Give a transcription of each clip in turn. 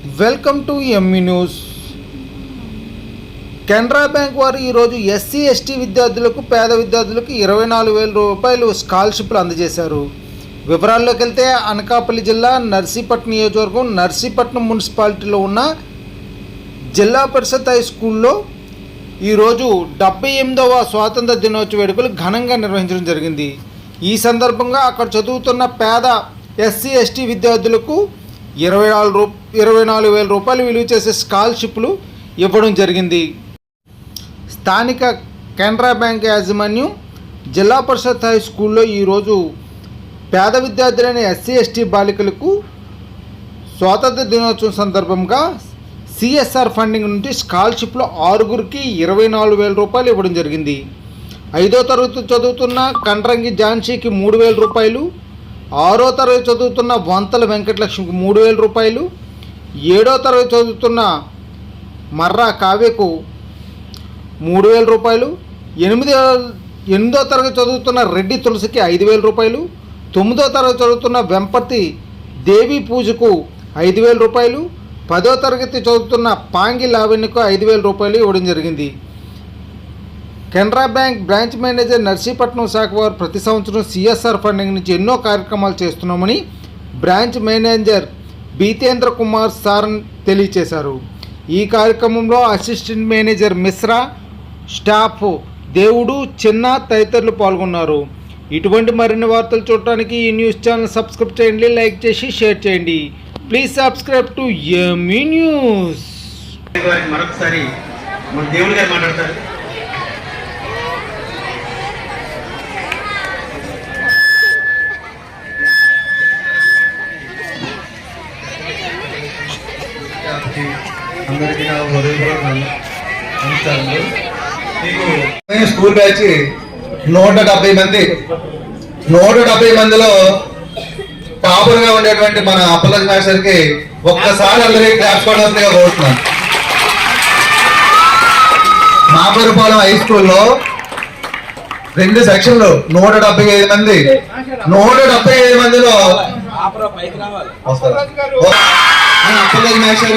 Welcome to ME news Canara bank వారు ఈరోజు SC ST విద్యార్థులకు పేద విద్యార్థులకు ఇరవై నాలుగు వేల రూపాయలు స్కాలర్షిప్లు అందజేశారు. వివరాల్లోకి వెళ్తే అనకాపల్లి జిల్లా నర్సీపట్నం నియోజకవర్గం నర్సీపట్నం మున్సిపాలిటీలో ఉన్న జిల్లా పరిషత్ హై స్కూల్లో ఈరోజు డెబ్బై ఎనిమిదవ స్వాతంత్ర దినోత్సవ వేడుకలు ఘనంగా నిర్వహించడం జరిగింది. ఈ సందర్భంగా అక్కడ చదువుతున్న పేద ఎస్సీ ఎస్టీ విద్యార్థులకు ఇరవై నాలుగు రూ ఇరవై నాలుగు వేల రూపాయలు విలువ చేసే స్కాలర్షిప్లు ఇవ్వడం జరిగింది. స్థానిక కెనరా బ్యాంక్ యాజమాన్యం జిల్లా పరిషత్ హై స్కూల్లో ఈరోజు పేద విద్యార్థులైన ఎస్సీ ఎస్టీ బాలికలకు స్వాతంత్ర దినోత్సవం సందర్భంగా సిఎస్ఆర్ ఫండింగ్ నుండి స్కాలర్షిప్లో ఆరుగురికి ఇరవై నాలుగు వేల రూపాయలు ఇవ్వడం జరిగింది. ఐదో తరగతి చదువుతున్న కండ్రంగి ఝాన్సీకి మూడు వేల రూపాయలు ఆరో తరగతి చదువుతున్న వంతల వెంకటలక్ష్మికి మూడు వేల రూపాయలు. ఏడో తరగతి చదువుతున్న మర్రా కావ్యకు మూడు వేల రూపాయలు. ఎనిమిదో ఎనిమిదో తరగతి చదువుతున్న రెడ్డి తులసికి ఐదు వేల రూపాయలు. తొమ్మిదో తరగతి చదువుతున్న వెంపతి దేవి పూజకు ఐదు వేల రూపాయలు. పదో తరగతి చదువుతున్న పాంగి లావణ్యకు ఐదు వేల రూపాయలు ఇవ్వడం జరిగింది. Canara bank branch manager Narsipatnam శాఖ వారు ప్రతి సంవత్సరం సిఎస్ఆర్ ఫండింగ్ నుంచి ఎన్నో కార్యక్రమాలు చేస్తున్నామని బ్రాంచ్ మేనేజర్ బీతేంద్ర కుమార్ సారన్ తెలియచేశారు. ఈ కార్యక్రమంలో అసిస్టెంట్ మేనేజర్ మిశ్రా స్టాఫ్ దేవుడు చిన్న తదితరులు పాల్గొన్నారు. ఇటువంటి మరిన్ని వార్తలు చూడటానికి ఈ న్యూస్ ఛానల్ సబ్స్క్రైబ్ చేయండి లైక్ చేసి షేర్ చేయండి. Please subscribe to ME news. మరొకసారి మన దేవుడు గారు మాట్లాడతారు. అందరికీ నా హృదయపూర్వక నమస్కారములు మీకు స్కూల్ బ్యాచ్ నూట డెబ్బై మంది నూట డెబ్బై మందిలో టాపర్గా ఉండేటువంటి మన అప్పలజ్ మాస్టర్కి ఒక్కసారి అందరికీ క్లాస్ కొడాల్సిందిగా కోరుతున్నాను మాపరిపాలెం హై స్కూల్లో రెండు సెక్షన్లు నూట డెబ్బై ఐదు మంది నూట డెబ్బై ఐదు మందిలో అప్పలజ్ మాస్టర్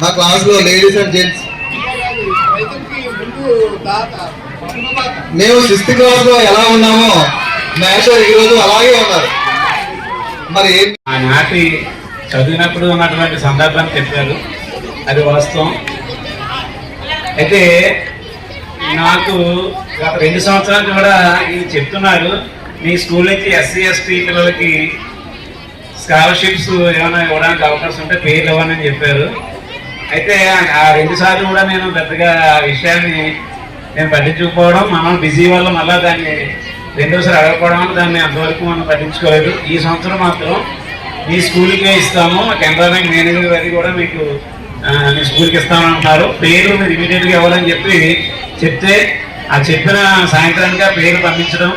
మా క్లాస్లో లేడీస్ అండ్ జెంట్స్. మేము సిక్స్త్ క్లాస్లో ఎలా ఉన్నామో మేషర్ ఈరోజు అలాగే ఉన్నారు. మరి ఏం ఆనాటి చదివినప్పుడు ఉన్నటువంటి సందర్భాన్ని చెప్పారు. అది వాస్తవం. అయితే నాకు గత రెండు సంవత్సరాలు కూడా ఇది చెప్తున్నారు. మీ స్కూల్ నుంచి ఎస్సీ ఎస్టీ పిల్లలకి స్కాలర్షిప్స్ ఏమైనా ఇవ్వడానికి అవకాశం ఉంటే పేర్లు ఇవ్వనని చెప్పారు. అయితే ఆ రెండు సార్లు కూడా నేను పెద్దగా ఆ విషయాన్ని నేను పట్టించుకోవడం మనం బిజీ వల్ల మళ్ళీ దాన్ని రెండోసారి అడగకపోవడం వల్ల దాన్ని అంతవరకు మనం పట్టించుకోలేదు. ఈ సంవత్సరం మాత్రం మీ స్కూల్కే ఇస్తాము. కెనరా బ్యాంక్ మేనేజర్ గారి కూడా మీకు మీ స్కూల్కి ఇస్తామంటున్నారు. పేరు మీరు ఇమీడియట్గా ఇవ్వాలని చెప్పి చెప్తే ఆ చెప్పిన సాయంత్రానికి ఆ పేరు పంపించడం.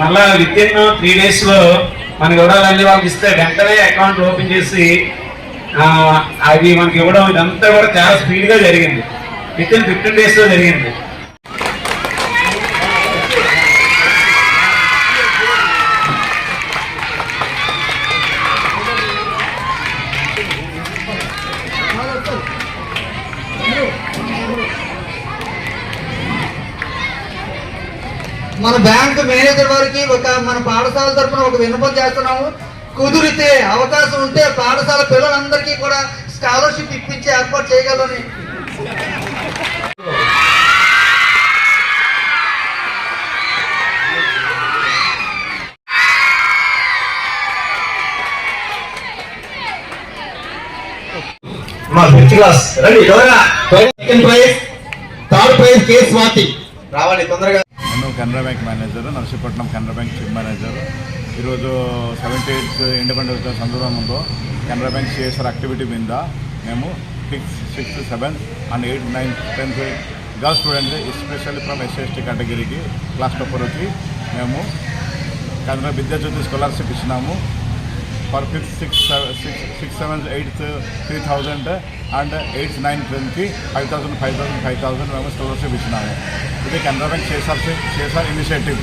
మళ్ళీ విత్ ఇన్ త్రీ డేస్లో మన వివరాలన్నీ వాళ్ళకి ఇస్తే వెంటనే అకౌంట్ ఓపెన్ చేసి అవి మనకి ఇవ్వడం ఇదంతా కూడా చాలా స్పీడ్గా జరిగింది. విత్ ఇన్ ఫిఫ్టీన్ డేస్లో జరిగింది. మన బ్యాంక్ మేనేజర్ వారికి ఒక మన పాఠశాల తరఫున ఒక విన్నపం చేస్తున్నాము. కుదిరితే అవకాశం ఉంటే పాఠశాల పిల్లలందరికీ కూడా స్కాలర్షిప్ ఇప్పించి ఏర్పాటు చేయగలని మా ఫిఫ్త్ క్లాస్ రండి ఎవరైనా? Second prize third prize K Swathi రావాలి తొందరగా. నేను Canara bank manager Narsipatnam Canara bank chief manager. ఈరోజు సెవెంటీ ఎయిత్ ఇండిపెండెన్స్ డే సందర్భంలో కెనరా బ్యాంక్ సిఎస్ఆర్ యాక్టివిటీ మీద మేము six sixth seventh and eighth ninth tenth girls students especially from SC ST కేటగిరీకి class టాపర్కి మేము కెనరా విద్యాజ్యోతి స్కాలర్షిప్ ఇచ్చినాము. For fifth six six six seven eighth three thousand and eighth nine టెన్త్కి five thousand five thousand five thousand మేము scholarship ఇచ్చినాము. ఇది Canara bank CSR CSR initiative.